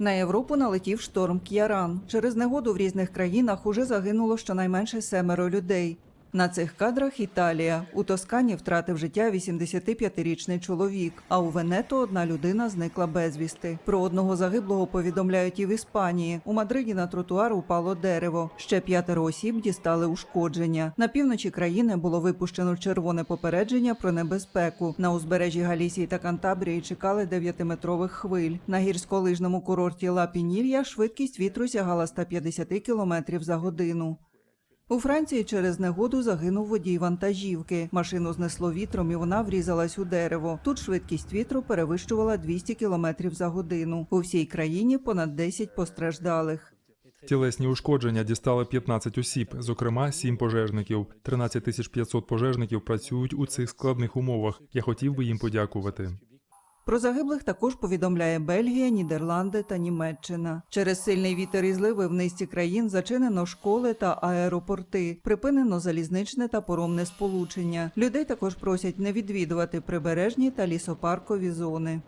На Європу налетів шторм К'яран. Через негоду в різних країнах уже загинуло щонайменше семеро людей. На цих кадрах Італія. У Тоскані втратив життя 85-річний чоловік, а у Венето одна людина зникла безвісти. Про одного загиблого повідомляють і в Іспанії. У Мадриді на тротуар упало дерево. Ще п'ятеро осіб дістали ушкодження. На півночі країни було випущено червоне попередження про небезпеку. На узбережжі Галісії та Кантабрії чекали 9-метрових хвиль. На гірськолижному курорті Ла Пінілья швидкість вітру сягала 150 км за годину. У Франції через негоду загинув водій вантажівки. Машину знесло вітром і вона врізалась у дерево. Тут швидкість вітру перевищувала 200 км за годину. У всій країні понад 10 постраждалих. Тілесні ушкодження дістали 15 осіб, зокрема 7 пожежників. 13 тисяч 500 пожежників працюють у цих складних умовах. Я хотів би їм подякувати. Про загиблих також повідомляє Бельгія, Нідерланди та Німеччина. Через сильний вітер і зливи в низці країн зачинено школи та аеропорти, припинено залізничне та поромне сполучення. Людей також просять не відвідувати прибережні та лісопаркові зони.